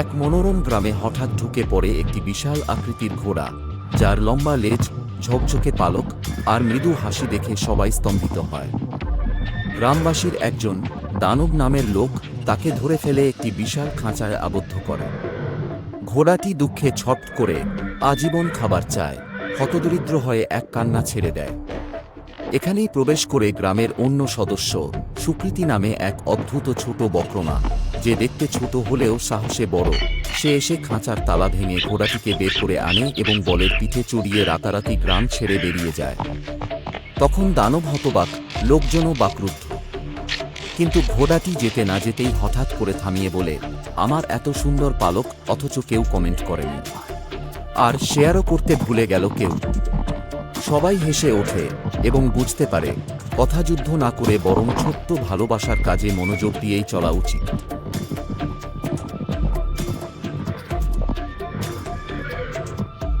এক মনোরম গ্রামে হঠাৎ ঢুকে পড়ে একটি বিশাল আকৃতির ঘোড়া, যার লম্বা লেজ, ঝকঝকে পালক আর মৃদু হাসি দেখে সবাই স্তম্ভিত হয়। গ্রামবাসীর একজন দানব নামের লোক তাকে ধরে ফেলে একটি বিশাল খাঁচায় আবদ্ধ করে। ঘোড়াটি দুঃখে ছট করে আজীবন খাবার চায়, হতদরিদ্র হয়ে এক কান্না ছেড়ে দেয়। এখানেই প্রবেশ করে গ্রামের অন্য সদস্য সুকৃতি নামে এক অদ্ভুত ছোট বক্রমা যে দেখতে ছোট হলেও সাহসে বড়। সে এসে খাঁচার তালা ভেঙে ঘোড়াটিকে বের করে আনে এবং বলের পিঠে চড়িয়ে রাতারাতি গ্রাম ছেড়ে বেরিয়ে যায়। তখন দানব হতবাক, লোকজনও বাকরুদ্ধ। কিন্তু ঘোড়াটি যেতে না যেতেই হঠাৎ করে থামিয়ে বলে, আমার এত সুন্দর পালক, অথচ কেউ কমেন্ট করেনি। আর শেয়ারও করতে ভুলে গেল কেউ। সবাই হেসে ওঠে এবং বুঝতে পারে, কথাযুদ্ধ না করে বরং ছোট্ট ভালোবাসার কাজে মনোযোগ দিয়েই চলা উচিত।